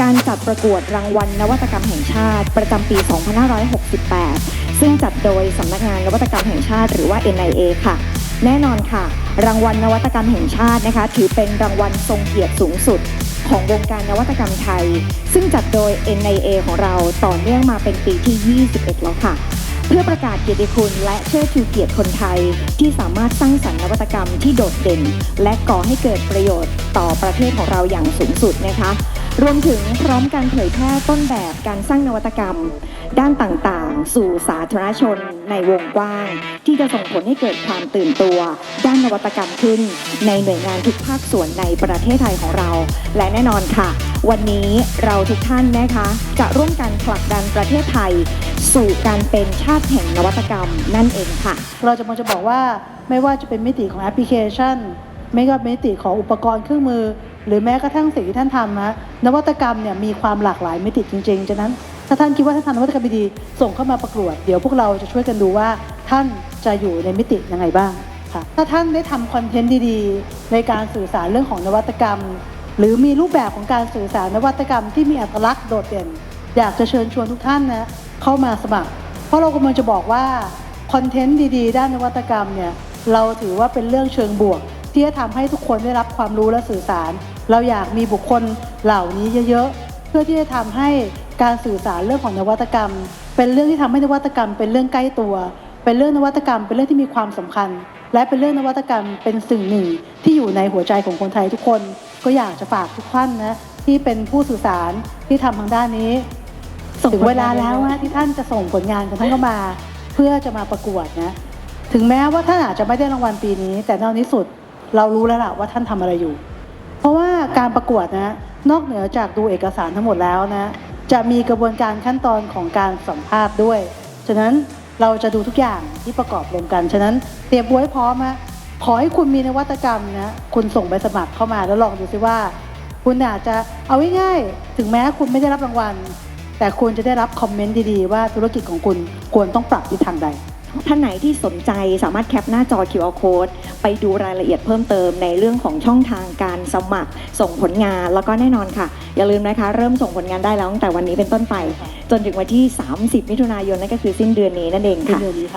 การจัดประกวดรางวัลนวัตกรรมแห่งชาติ ประจำปี 2568 ซึ่งจัดโดยสำนักงานนวัตกรรมแห่งชาติหรือว่า NIA ค่ะ แน่นอนค่ะ รางวัลนวัตกรรมแห่งชาตินะคะ ถือเป็นรางวัลทรงเกียรติสูงสุดของวงการนวัตกรรมไทย ซึ่งจัดโดย NIA ของเราต่อเนื่องมาเป็นปีที่ 21 แล้วค่ะ เพื่อประกาศเกียรติคุณและเชิดชูเกียรติคนไทย ที่สามารถสร้างสรรค์นวัตกรรมที่โดดเด่น และก่อให้เกิดประโยชน์ต่อประเทศของเราอย่างสูงสุดนะคะรวมถึงพร้อมการเผยแพร่ต้นแบบการสร้างนวัตกรรม ด้านต่างๆ สู่สาธารณชนในวงกว้าง ที่จะส่งผลให้เกิดความตื่นตัว ด้านนวัตกรรมขึ้น ในหน่วยงานทุกภาคส่วนในประเทศไทยของเรา และแน่นอนค่ะ วันนี้เราทุกท่านนะคะ จะร่วมกันผลักดันประเทศไทย สู่การเป็นชาติแห่งนวัตกรรมนั่นเองค่ะ เราจะมันจะบอกว่าไม่ว่าจะเป็นมิติของแอปพลิเคชัน ไม่ก็มิติของอุปกรณ์เครื่องมือ หรือแม้กระทั่งสิ่งที่ท่านทำนะนวัตกรรมเนี่ยมีความหลากหลายมิติจริงๆฉะนั้น ถ้าท่านคิดว่าท่านทำนวัตกรรมดีส่งเข้ามาประกวดเดี๋ยวพวกเราจะช่วยกันดูว่าท่านจะอยู่ในมิติยังไงบ้างค่ะถ้าท่านได้ทำคอนเทนต์ดีๆ ในการสื่อสารเรื่องของนวัตกรรม หรือมีรูปแบบของการสื่อสารนวัตกรรมที่มีอัตลักษณ์โดดเด่น อยากจะเชิญชวนทุกท่านนะเข้ามาสมัคร เพราะเรากำลังจะบอกว่าคอนเทนต์ดีๆ ด้านนวัตกรรมเนี่ยเราถือว่าเป็นเรื่องเชิงบวก ที่จะทำให้ทุกคนได้รับความรู้และสื่อสาร เราอยากมีบุคคลเหล่านี้เยอะๆ เพื่อที่จะทำให้การสื่อสารเรื่องของนวัตกรรม เป็นเรื่องที่ทำให้นวัตกรรม เป็นเรื่องใกล้ตัว เป็นเรื่องนวัตกรรม เป็นเรื่องที่มีความสำคัญ และเป็นเรื่องนวัตกรรมเป็นสิ่งหนึ่งที่อยู่ในหัวใจของคนไทยทุกคน ก็อยากจะฝากทุกท่านนะที่เป็นผู้สื่อสารที่ทำทางด้านนี้ถึงเวลาแล้วนะที่ท่านจะส่งผลงานของท่านเข้ามา เพื่อจะมาประกวดนะถึงแม้ว่าท่านอาจจะไม่ได้รางวัลปีนี้ แต่ในที่สุดเรารู้แล้วล่ะว่าท่านทำอะไรอยู่ เพราะว่าการประกวดนะนอกเหนือจากดูเอกสารทั้งหมดแล้วนะจะมีกระบวนการขั้นตอนของการสัมภาษณ์ด้วย ฉะนั้น เราจะดูทุกอย่างที่ประกอบรวมกัน ฉะนั้นเตรียมบวยพร้อมฮะขอให้คุณมีนวัตกรรมนะ คุณส่งใบสมัครเข้ามาแล้วลองดูซิว่า คุณอาจจะเอาง่ายๆ ถึงแม้คุณไม่ได้รับรางวัล แต่คุณจะได้รับคอมเมนต์ดีๆ ว่าธุรกิจของคุณควรต้องปรับทิศทางใด ท่านไหนที่สนใจสามารถแคปหน้าจอ QR code ไปดูรายละเอียดเพิ่มเติมในเรื่องของช่องทางการสมัครส่งผลงานแล้วก็แน่นอนค่ะ อย่าลืมนะคะ เริ่มส่งผลงานได้แล้วตั้งแต่วันนี้เป็นต้นไป จนถึงวันที่ 30 มิถุนายนนั่นก็คือสิ้นเดือนนี้นั่นเองค่ะ